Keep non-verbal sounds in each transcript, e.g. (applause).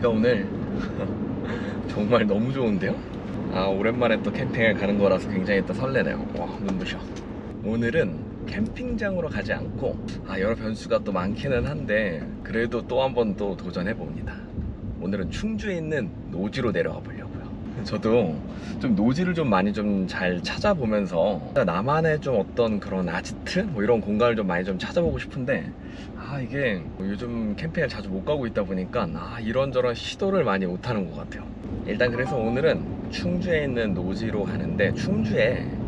날씨가 오늘 (laughs) 정말 너무 좋은데요? 아 오랜만에 또 캠핑을 가는 거라서 굉장히 또 설레네요. 와 눈부셔. 오늘은 캠핑장으로 가지 않고 아 여러 변수가 또 많기는 한데 그래도 또 한 번 또 도전해 봅니다. 오늘은 충주에 있는 노지로 내려가 보려고요 저도 좀 노지를 좀 많이 좀 잘 찾아보면서 나만의 좀 어떤 그런 아지트? 뭐 이런 공간을 좀 많이 좀 찾아보고 싶은데 아 이게 요즘 캠핑을 자주 못 가고 있다 보니까 아 이런저런 시도를 많이 못 하는 것 같아요. 일단 그래서 오늘은 충주에 있는 노지로 가는데 충주에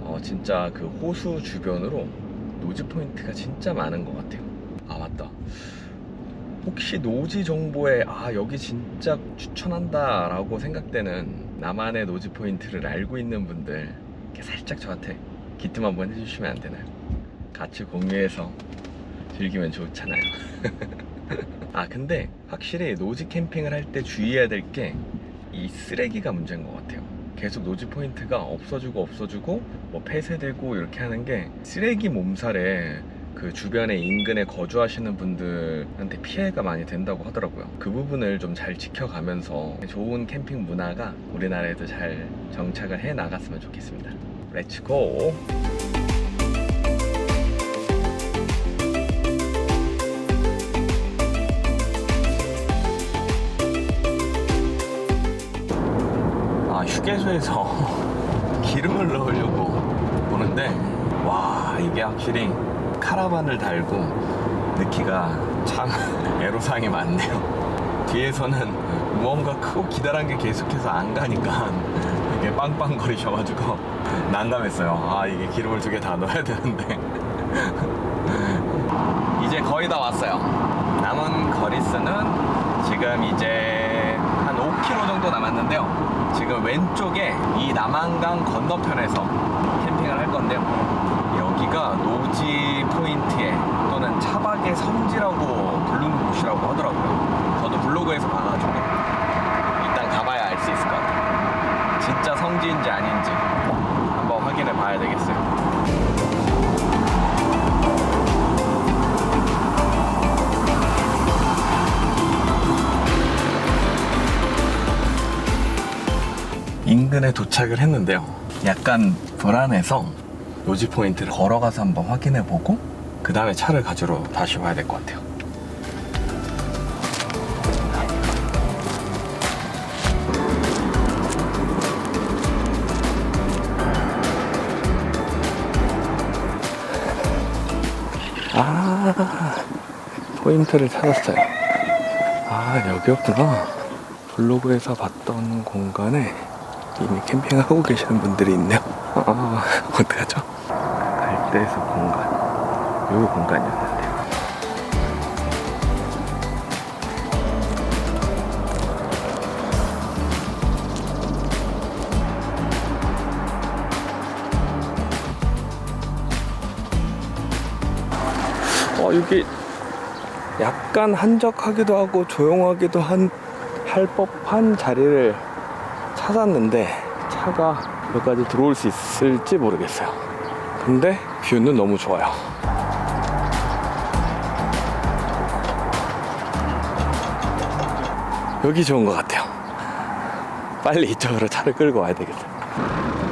어 진짜 그 호수 주변으로 노지 포인트가 진짜 많은 것 같아요. 아 맞다 혹시 노지 정보에 아 여기 진짜 추천한다 라고 생각되는 나만의 노지 포인트를 알고 있는 분들 이렇게 살짝 저한테 기뜸 한번 해주시면 안 되나요? 같이 공유해서 즐기면 좋잖아요 (laughs) 아 근데 확실히 노지 캠핑을 할 때 주의해야 될 게 이 쓰레기가 문제인 것 같아요 계속 노지 포인트가 없어지고 없어지고 뭐 폐쇄되고 이렇게 하는 게 쓰레기 몸살에 그 주변에 인근에 거주하시는 분들한테 피해가 많이 된다고 하더라고요. 그 부분을 좀 잘 지켜가면서 좋은 캠핑 문화가 우리나라에도 잘 정착을 해 나갔으면 좋겠습니다. 렛츠고! 아, 휴게소에서 (laughs) 기름을 넣으려고 보는데, 와, 이게 확실히 카라반을 달고 넣기가 참 (laughs) 애로사항이 많네요. 뒤에서는 무언가 크고 기다란 게 계속해서 안 가니까 이게 빵빵거리셔가지고 난감했어요. 아 이게 기름을 두 개 다 넣어야 되는데 (laughs) 이제 거의 다 왔어요. 남은 거리수는 지금 이제 한 5km 정도 남았는데요. 지금 왼쪽에 이 남한강 건너편에서 캠핑을 할 건데요. 여기가 노지 포인트에 또는 차박의 성지라고 부르는 곳이라고 하더라고요. 저도 블로그에서 봐가지고 일단 가봐야 알 수 있을 것 같아요. 진짜 성지인지 아닌지 한번 확인해 봐야 되겠어요. 인근에 도착을 했는데요. 약간 불안해서 노지 포인트를 걸어가서 한번 확인해 보고 그 다음에 차를 가지러 다시 와야 될 것 같아요. 아, 포인트를 찾았어요. 아, 여기였구나. 블로그에서 봤던 공간에 이미 캠핑하고 계시는 분들이 있네요. 아, 어떡하죠? 갈대숲 공간. 요 공간이었는데. 어, 여기 약간 한적하기도 하고 조용하기도 한, 할 법한 자리를 찾았는데 차가 여기까지 들어올 수 있을지 모르겠어요. 근데 뷰는 너무 좋아요. 여기 좋은 것 같아요. 빨리 이쪽으로 차를 끌고 와야 되겠어요.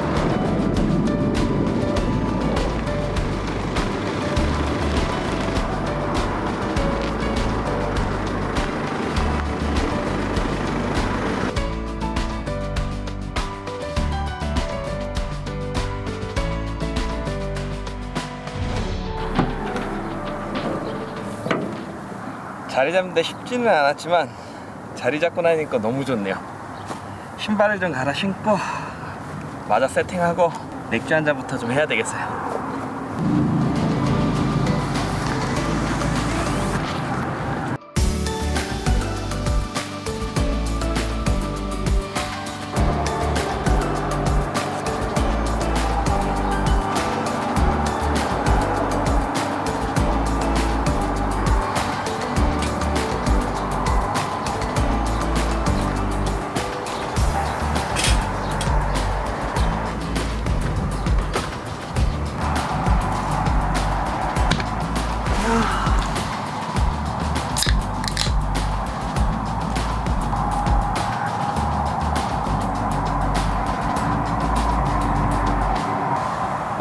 자리 잡는데 쉽지는 않았지만 자리 잡고 나니까 너무 좋네요. 신발을 좀 갈아 신고 마저 세팅하고 맥주 한 잔부터 좀 해야 되겠어요.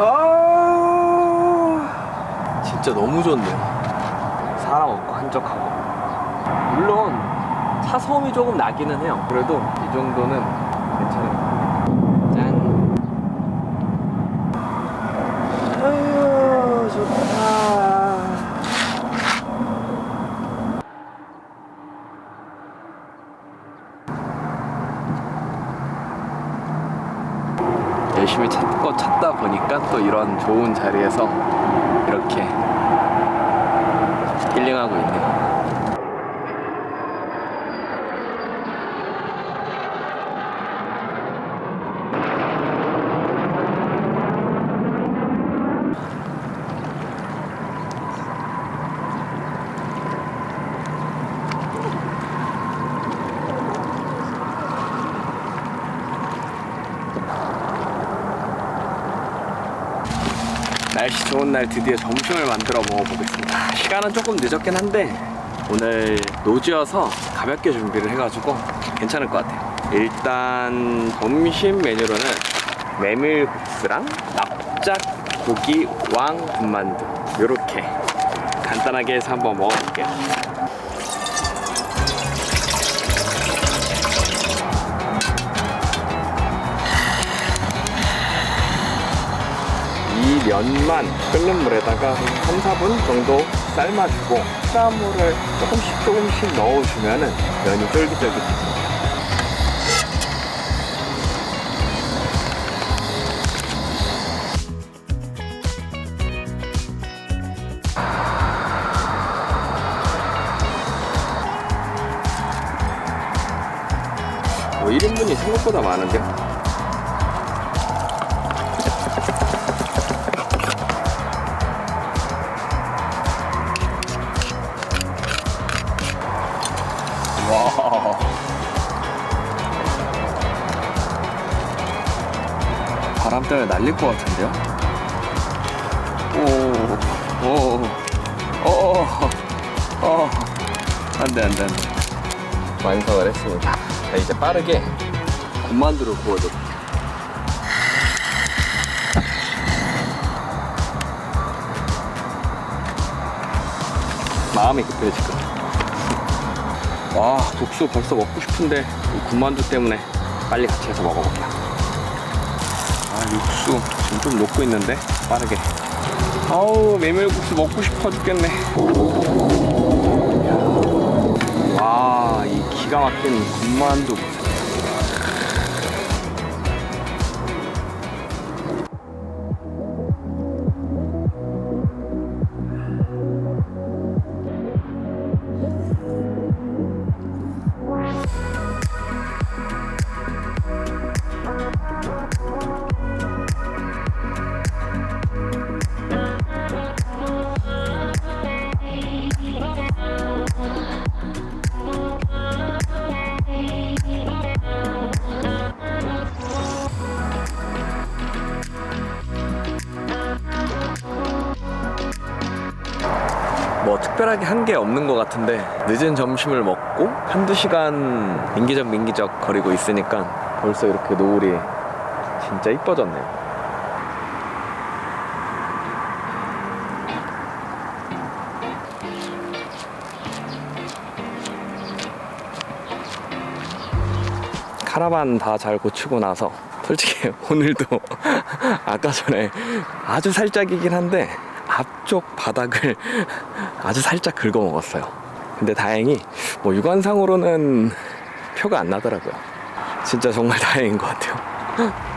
아, 진짜 너무 좋네요. 사람 없고 한적하고. 물론 차소음이 조금 나기는 해요. 그래도 이 정도는 괜찮은 것 열심히 찾고 찾다 보니까 또 이런 좋은 자리에서 이렇게 힐링하고 있네요. 날씨 좋은 날 드디어 점심을 만들어 먹어보겠습니다. 시간은 조금 늦었긴 한데 오늘 노지여서 가볍게 준비를 해가지고 괜찮을 것 같아요. 일단 점심 메뉴로는 메밀국수랑 납작 고기 왕 군만두 이렇게 간단하게 해서 한번 먹어볼게요. 이 면만 끓는 물에다가 한 3, 4분 정도 삶아주고 쌈물을 조금씩 조금씩 넣어주면 은 면이 쫄깃쫄깃해집니다. 뭐 1인분이 생각보다 많은데 바람 때문에 날릴 것 같은데요? 오, 오, 오, 오, 안 돼, 안 돼, 안 돼. 완성을 했습니다. 자, 이제 빠르게 군만두를 구워줄게요. 마음이 급해요, 지금. 와 국수 벌써 먹고 싶은데 이 군만두 때문에 빨리 같이 해서 먹어볼게요 아 육수 지금 좀 녹고 있는데 빠르게. 아우 메밀국수 먹고 싶어 죽겠네. 와 이 기가 막힌 군만두 특별하게 한 게 없는 것 같은데 늦은 점심을 먹고 한두 시간 민기적 민기적 거리고 있으니까 벌써 이렇게 노을이 진짜 이뻐졌네요. 카라반 다 잘 고치고 나서 솔직히 (laughs) 오늘도 (laughs) 아까 전에 아주 살짝이긴 한데 앞쪽 바닥을 (laughs) 아주 살짝 긁어 먹었어요. 근데 다행히 뭐 육안상으로는 표가 안 나더라고요. 진짜 정말 (laughs) 다행인 것 같아요. (laughs)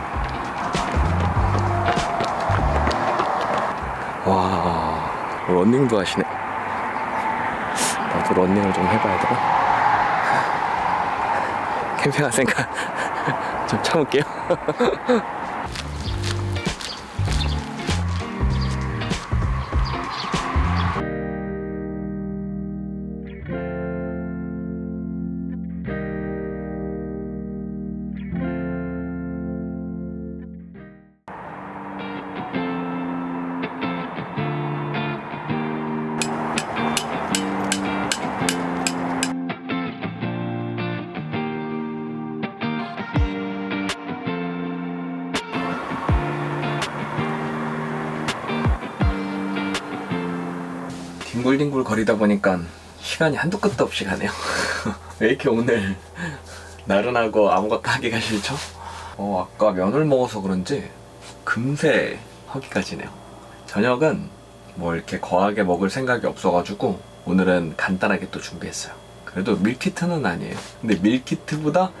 와, 런닝도 하시네. 나도 런닝을 좀 해봐야 되나? 캠핑할 생각 좀 참을게요. 뒹굴뒹굴 거리다 보니까 시간이 한도 끝도 없이 가네요. (laughs) 왜 이렇게 오늘 나른하고 아무것도 하기가 싫죠? 어, 아까 면을 먹어서 그런지 금세 허기가 지네요. 저녁은 뭐 이렇게 거하게 먹을 생각이 없어가지고 오늘은 간단하게 또 준비했어요. 그래도 밀키트는 아니에요. 근데 밀키트보다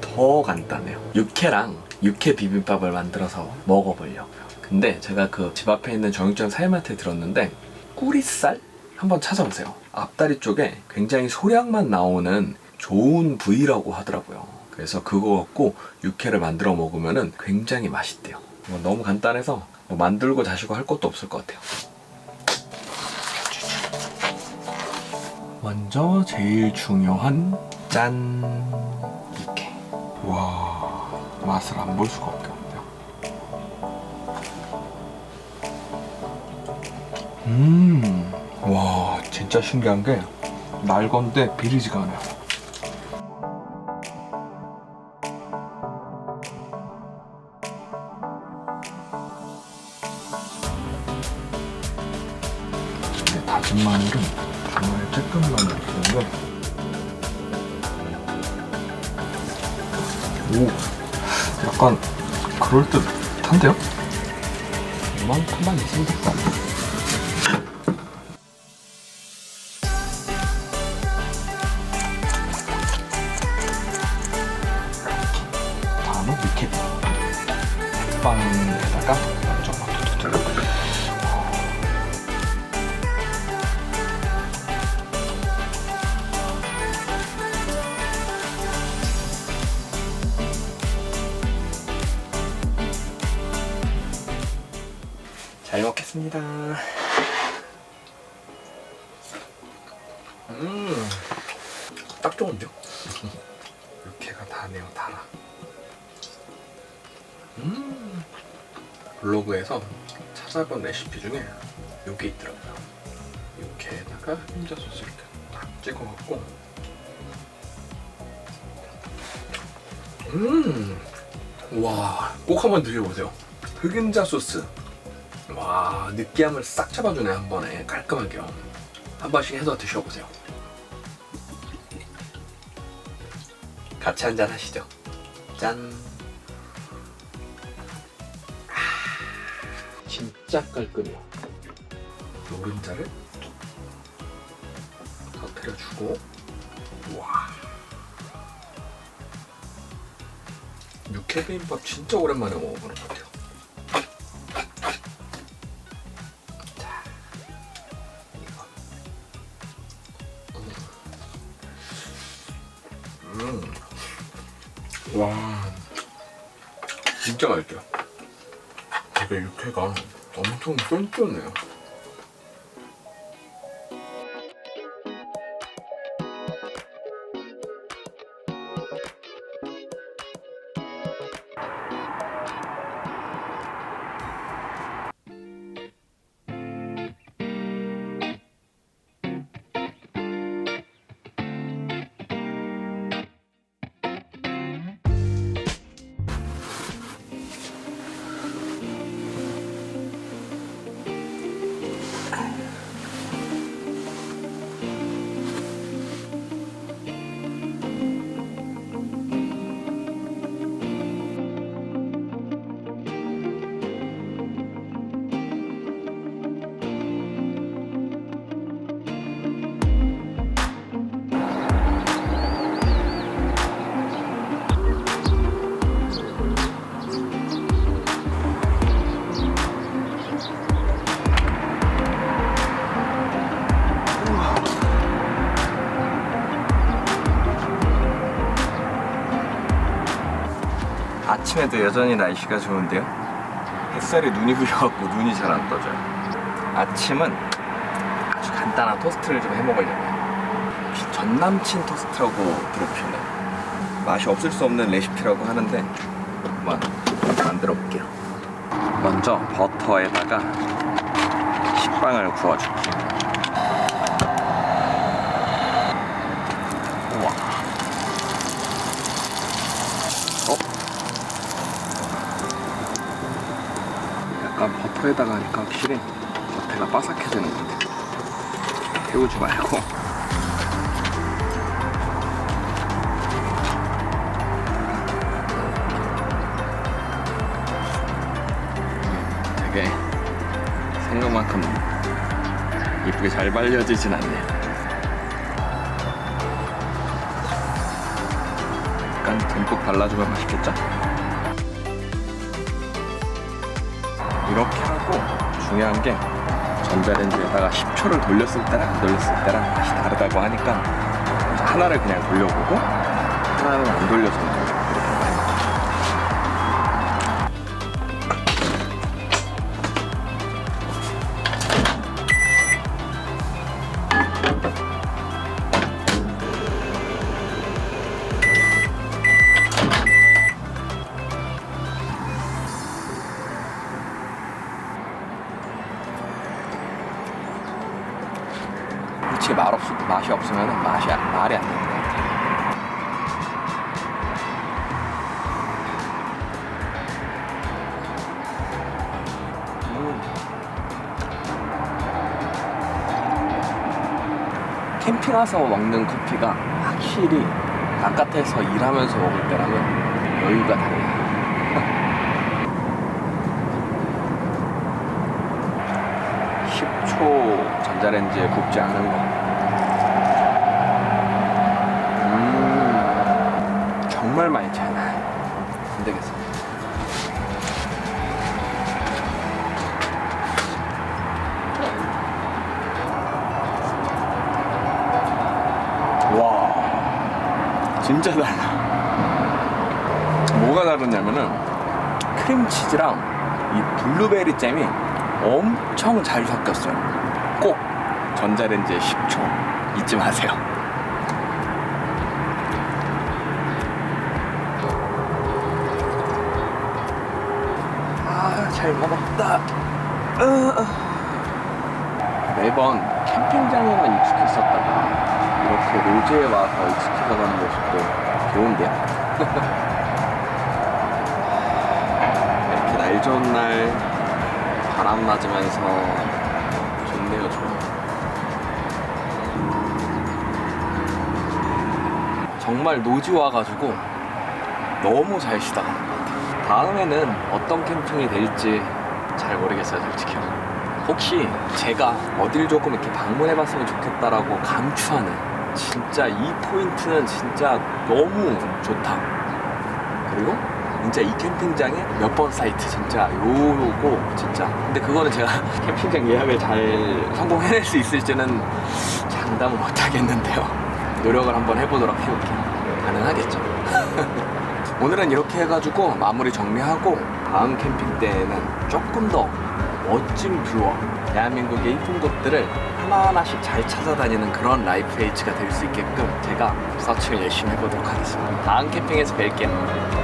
더 간단해요. 육회랑 육회 비빔밥을 만들어서 먹어보려고요. 근데 제가 그 집 앞에 있는 정육점 사장님한테 들었는데 꼬리살 한번 찾아보세요. 앞다리 쪽에 굉장히 소량만 나오는 좋은 부위라고 하더라고요. 그래서 그거 갖고 육회를 만들어 먹으면 굉장히 맛있대요. 뭐 너무 간단해서 뭐 만들고 자시고 할 것도 없을 것 같아요. 먼저 제일 중요한 짠 육회. 와 맛을 안 볼 수가 없겠네요. 음, 와 진짜 신기한 게 날건데 비리지가 않아요. 네, 다진 마늘은 정말 조금만 넣고요. 오, 약간 그럴 듯한데요? 이만큼만 있으면 될것 같아요. 잘 먹겠습니다. 음, 딱 좋은데요? 육회가 다네요, 달아. 음, 블로그에서 찾아본 레시피 중에 요게 있더라고요. 육회에다가 흰자 소스 이렇게 딱 찍어갖고, 음, 와, 꼭 한번 드셔보세요. 흑임자 소스. 와 느끼함을 싹 잡아주네 한 번에. 깔끔하게요 한 번씩 해서 드셔보세요. 같이 한잔 하시죠. 짠. 아, 진짜 깔끔해요. 노른자를 터뜨려주고 와. 육회비빔밥 진짜 오랜만에 먹어보는 것 같아요 진짜 맛있죠? 되게 육회가 엄청 쫀쫀해요. 아침에도 여전히 날씨가 좋은데요. 햇살에 눈이 부셔갖고 눈이 잘 안 떠져요. 아침은 아주 간단한 토스트를 좀 해먹으려고요. 전남친 토스트라고 들어보셨나요? 맛이 없을 수 없는 레시피라고 하는데 한번 만들어 볼게요. 먼저 버터에다가 식빵을 구워줄게요. 약간 버터에다가 하니까 확실히 겉에가 바삭해지는 것 같아요. 태우지 말고 되게 생각만큼 이쁘게 잘 발려지진 않네요. 약간 듬뿍 발라주면 맛있겠죠? 이렇게 하고 중요한 게 전자레인지에다가 10초를 돌렸을 때랑 안 돌렸을 때랑 맛이 다르다고 하니까 하나를 그냥 돌려보고 하나는 안 돌려서 캠핑 와서 먹는 커피가 확실히 바깥에서 일하면서 먹을 때랑은 여유가 달라요. (laughs) 10초 전자레인지에 굽지 않은 거. 음, 정말 많이 차 진짜 달라. 뭐가 다르냐면은 크림치즈랑 이 블루베리 잼이 엄청 잘 섞였어요. 꼭 전자레인지에 10초 잊지 마세요. 아, 잘 먹었다. 으, 으. 매번 캠핑장에만 익숙했었다가 이렇게 로제에 와서 익숙해져가는 모습도 좋은데요? (laughs) 이렇게 날 좋은 날 바람 맞으면서 좋네요, 좋아. 정말 노지 와가지고 너무 잘 쉬다 가는 것 같아요. 다음에는 어떤 캠핑이 될지 잘 모르겠어요, 솔직히. 혹시 제가 어딜 조금 이렇게 방문해봤으면 좋겠다라고 강추하는 진짜 이 포인트는 진짜 너무 좋다. 그리고 진짜 이 캠핑장에 몇 번 사이트 진짜 요거 진짜. 근데 그거는 제가 (laughs) 캠핑장 예약을 잘 성공해낼 수 있을지는 장담은 못하겠는데요. 노력을 한번 해보도록 해볼게요. 가능하겠죠? (laughs) 오늘은 이렇게 해가지고 마무리 정리하고 다음 캠핑 때에는 조금 더 멋진 뷰어 대한민국의 이쁜 곳들을 하나하나씩 잘 찾아다니는 그런 라이프 에이지가 될 수 있게끔 제가 서칭을 열심히 해보도록 하겠습니다. 다음 캠핑에서 뵐게요